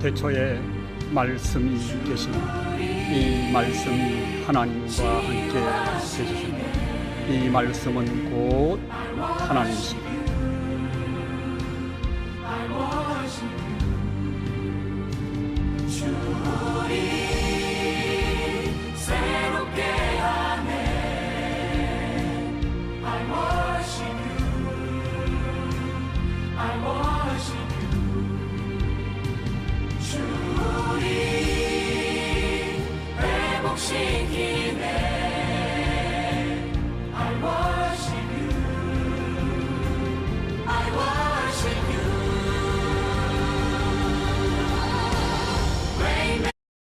대초에 말씀이 계시니 이 말씀이 하나님과 함께 계시니 이 말씀은 곧 하나님이시니 주리 회복시키